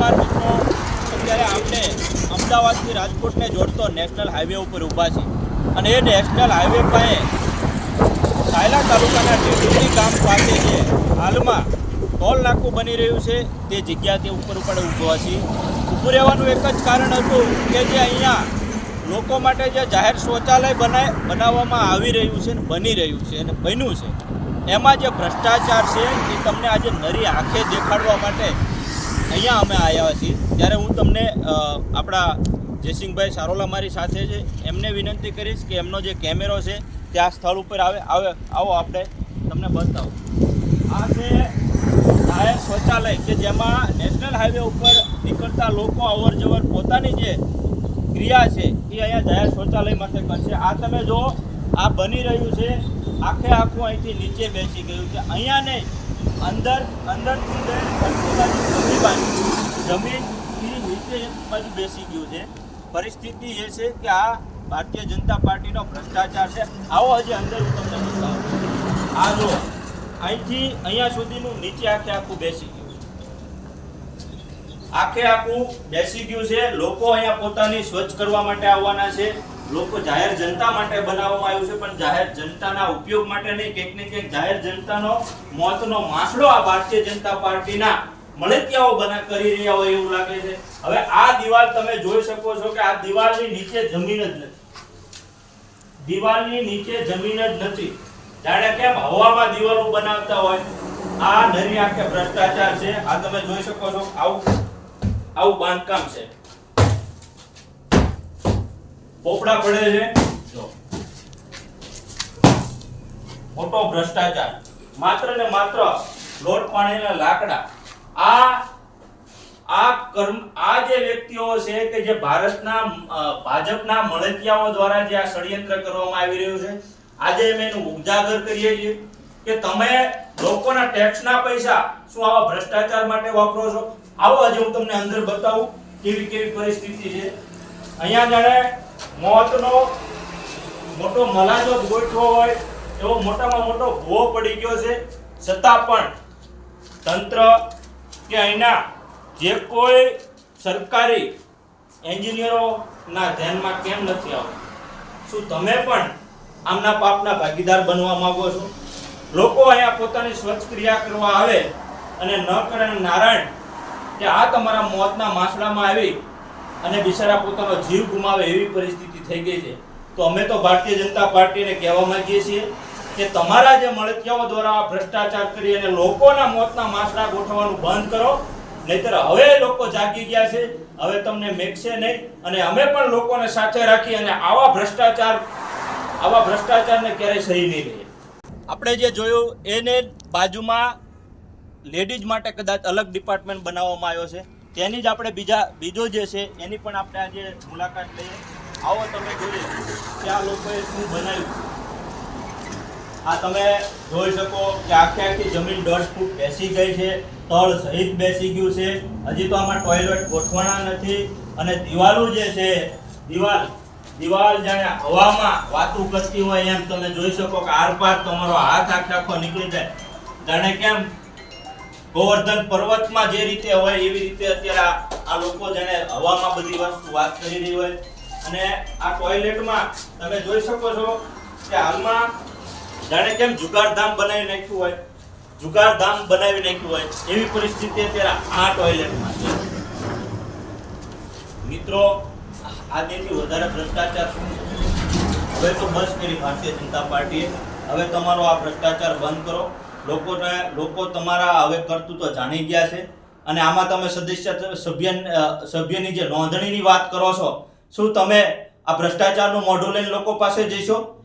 નમસ્કાર મિત્રો, અત્યારે આપણે અમદાવાદથી રાજકોટને જોડતો નેશનલ હાઈવે ઉપર ઊભા છે અને એ નેશનલ હાઈવે પાસે સાયલા તાલુકાના ટેટુડી ગામ પાસે જે હાલમાં ટોલ નાકું બની રહ્યું છે, તે જગ્યાથી ઉપર ઉપર ઊભા છીએ. ઊભું રહેવાનું એક જ કારણ હતું કે જે અહીંયા લોકો માટે જે જાહેર શૌચાલય બનાય, બનાવવામાં આવી રહ્યું છે ને બની રહ્યું છે અને બન્યું છે. એમાં જે ભ્રષ્ટાચાર છે, એ તમને આજે નરી આંખે દેખાડવા માટે અહીંયા અમે આવ્યા છીએ. ત્યારે હું તમને આપણા જયસિંહભાઈ સારોલા મારી સાથે છે. એમને વિનંતી કરીશ કે એમનો જે કેમેરો છે તે આ સ્થળ ઉપર આવે. આવે, આવો આપણે તમને બતાવો. આ છે જાહેર શૌચાલય કે જેમાં નેશનલ હાઈવે ઉપર નીકળતા લોકો અવર જવર પોતાની જે ક્રિયા છે એ અહીંયા જાહેર શૌચાલય માટે કરશે આ તમે જો આ બની રહ્યું છે. આખે આખું અહીંથી નીચે બેસી ગયું છે. અહીંયા નહીં અંદર અંદરથી જમીન બાજુ જમીનથી નીચે એક બાજુ બેસી ગયું છે. પરિસ્થિતિ એ છે કે આ ભારતીય જનતા પાર્ટીનો ભ્રષ્ટાચાર છે. આવો હજી અંદર હું તમને બતાવું. આ જો અહીંથી અહીંયા સુધીનું નીચે આખે આખું બેસી ગયું આખે આખું બેસી ગયું છે. લોકો અહીંયા પોતાની સ્વચ્છ કરવા માટે આવવાના છે. લોકો જાહેર જનતા માટે બનાવવામાં આવ્યું છે, પણ જાહેર જનતાના ઉપયોગ માટે નહીં, કંઈક ને કંઈક જાહેર જનતાનો મોતનો માસડો આ ભારતીય જનતા પાર્ટીના મળતિયાઓ બના કરી રહ્યા હોય એવું લાગે છે. હવે આ દિવાલ તમે જોઈ શકો છો કે આ દિવાલની નીચે જમીન જ નથી. દિવાલની નીચે જમીન જ નથી. જાણે કેમ હવામાં દિવાલો બનાવતા હોય. આ નરી આંખે ભ્રષ્ટાચાર છે. આ તમે જોઈ શકો છો આવું આવું બાંધકામ છે. પોપડા પડે છે. મોટો ભ્રષ્ટાચાર. માત્ર ને માત્ર લોટ પાણીના લાકડા. આ આ કર્મ, આ જે વ્યક્તિઓ છે કે જે ભારતના ભાજપના મળતિયાઓ દ્વારા જે આ ષડયંત્ર કરવામાં આવી રહ્યું છે, આજે અમે એનું ઉજાગર કરીએ છીએ કે તમે લોકોના ટેક્સના પૈસા શું આવા ભ્રષ્ટાચાર માટે વાપરો છો? આવો આજે હું તમને અંદર બતાવું કેવી કેવી પરિસ્થિતિ છે. અહીંયા જાણે મોતનો મોટો મલાજો ગોઠવો હોય, એવો મોટામાં મોટો ભૂવો પડી ગયો છે. છતાં પણ તંત્ર કે અહીંના જે કોઈ સરકારી એન્જિનિયરોના ધ્યાનમાં કેમ નથી આવતું? શું તમે પણ આમના પાપના ભાગીદાર બનવા માંગો છો? લોકો અહીંયા પોતાની સ્વચ્છ ક્રિયા કરવા આવે અને ન કરે નારાયણ, કે આ તમારા મોતના માસડામાં આવી અને બિચારા પોતાનો જીવ ગુમાવે એવી પરિસ્થિતિ થઈ ગઈ છે. તો અમે તો ભારતીય જનતા પાર્ટીને કહેવા માંગીએ છીએ કે તમારા જે મળતિયાઓ દ્વારા ભ્રષ્ટાચાર કરી અને લોકોના મોતના માસડા ગોઠવવાનું બંધ કરો, નહીતર હવે લોકો જાગી ગયા છે, હવે તમને મેકશે નહીં અને અમે પણ લોકોને સાથે રાખી અને આવા ભ્રષ્ટાચાર, આવા ભ્રષ્ટાચારને ક્યારેય સહી નહીં રહીએ આપણે જે જોયું, એને બાજુમાં લેડીઝ માટે કદાચ અલગ ડિપાર્ટમેન્ટ બનાવવામાં આવ્યો છે. તેની જ આપણે બીજા બીજો જે છે, એની પણ આપણે આજે મુલાકાત લઈએ. આવો તમે જોઈએ કે આ લોકોએ શું બનાવ્યું. આ તમે જોઈ શકો કે આખી આખી જમીન દોઢ ફૂટ બેસી ગઈ છે, તળ સહિત બેસી ગયું છે. હજી તો આમાં ટોયલેટ ગોઠવાના નથી. અને દિવાલો જે છે, દિવાલ દિવાલ જાણે હવામાં વાતું કરતી હોય એમ તમે જોઈ શકો કે આરપાર તમારો હાથ આખે આખો નીકળી જાય. જાણે કેમ? ગોવર્ધન પર્વતમાં જે રીતે હોય એવી રીતે અત્યારે આ- લોકો જેને હવામાં બધી વસ્તુ વાત કરી રહી હોય. અને આ ટોયલેટમાં તમે જોઈ શકો છો કે હાલમાં જાણે કેમ જુગારધામ બનાવી નાખ્યું હોય. જુગારધામ બનાવી નાખ્યું હોય. એવી પરિસ્થિતિ અત્યારે આ ટોયલેટમાં છે. મિત્રો આજેથી વધારે ભ્રષ્ટાચાર હવે તો બસ કરી ભારતીય જનતા પાર્ટીએ. હવે તમારો આ ભ્રષ્ટાચાર બંધ કરો. લોકોને, લોકો તમારા હવે કરતૂતો જાણી ગયા છે. અને આમાં તમે સદસ્ય સભ્ય સભ્યની જે નોંધણીની વાત કરો છો, શું તમે આ ભ્રષ્ટાચારનું મોઢું લઈને લોકો પાસે જઈશો?